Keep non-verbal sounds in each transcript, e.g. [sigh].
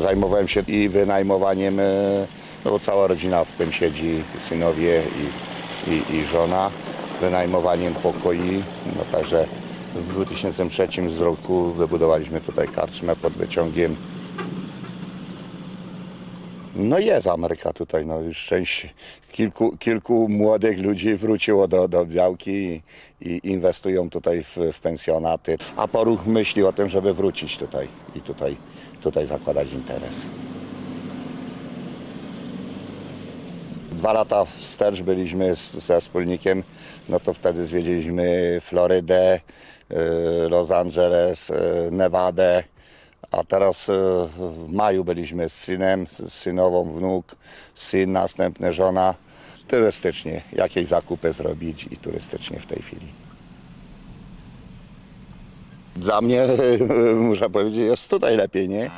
Zajmowałem się i wynajmowaniem, e, no bo cała rodzina w tym siedzi, synowie i, i, i żona, wynajmowaniem pokoi, no także w 2003 z roku wybudowaliśmy tutaj karczmę pod wyciągiem. No jest Ameryka tutaj, no już część, kilku, kilku młodych ludzi wróciło do, do Białki i, i inwestują tutaj w, w pensjonaty, a poruch myśli o tym, żeby wrócić tutaj i tutaj, tutaj zakładać interes. Dwa lata wstecz byliśmy z, ze wspólnikiem, no to wtedy zwiedziliśmy Florydę, y, Los Angeles, y, Nevadę, a teraz y, w maju byliśmy z synem, z synową wnuk, syn, następny żona. Turystycznie, jakieś zakupy zrobić i turystycznie w tej chwili. Dla mnie, [laughs] muszę powiedzieć, jest tutaj lepiej, nie?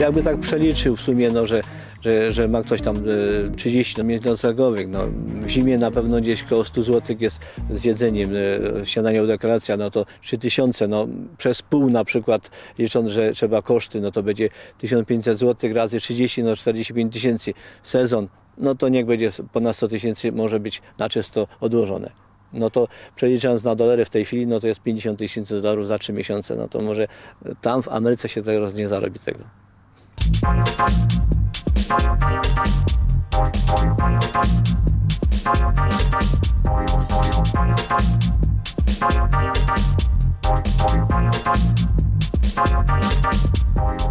jakby tak przeliczył w sumie, no, że, że, że ma ktoś tam e, 30 miejsc noclegowych, no, w zimie na pewno gdzieś koło 100 zł jest z jedzeniem, e, śniadaniowa deklaracja, no to 3000, no przez pół na przykład, licząc, że trzeba koszty, no to będzie 1500 zł razy 30, no 45 tysięcy sezon, no to niech będzie ponad 100 tysięcy może być na czysto odłożone. No to przeliczając na dolary w tej chwili, no to jest 50 tysięcy dolarów za 3 miesiące, no to może tam w Ameryce się teraz nie zarobi tego. Thank you.